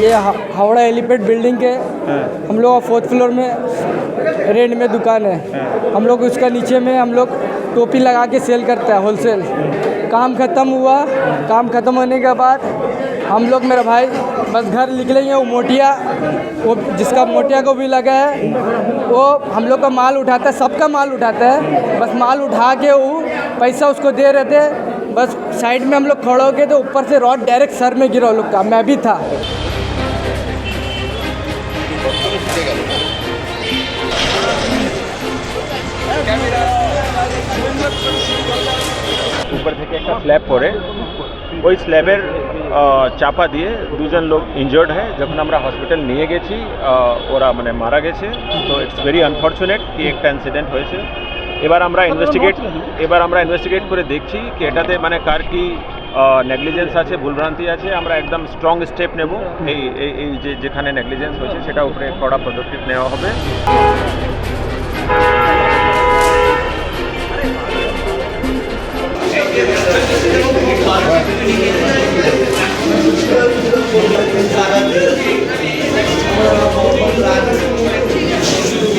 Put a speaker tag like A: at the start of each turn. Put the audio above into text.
A: ये हावड़ा एलिपेड बिल्डिंग के हम लोग फोर्थ फ्लोर में रेंट में दुकान है। हम लोग उसका नीचे में हम लोग टोपी लगा के सेल करते हैं होलसेल। काम ख़त्म हुआ। काम ख़त्म होने के बाद हम लोग मेरा भाई बस घर निकलेंगे वो मोटिया वो जिसका मोटिया को भी लगा है वो हम लोग का माल उठाता है सबका माल उठाता है। बस माल उठा के वो पैसा उसको दे रहे थे। बस साइड में हम लोग खड़े हो गए तो ऊपर से रॉड डायरेक्ट सर में गिरा लोग का। मैं भी था।
B: উপর থেকে একটা স্ল্যাব পড়ে। ওই স্ল্যাবের চাপা দিয়ে দুজন লোক ইনজয়ার্ড হয়। যখন আমরা হসপিটাল নিয়ে গেছি ওরা মানে মারা গেছে। তো ইটস ভেরি আনফর্চুনেট কি একটা ইনসিডেন্ট হয়েছে। এবার আমরা ইনভেস্টিগেট এবার আমরা ইনভেস্টিগেট করে দেখছি কি এটাতে মানে কার কি নেগলিজেন্স আছে ভুলভ্রান্তি আছে। আমরা একদম স্ট্রং স্টেপ নেব। এই এই এই যে যেখানে নেগলিজেন্স হয়েছে সেটা উপরে কড়া পদক্ষেপ নেওয়া হবে।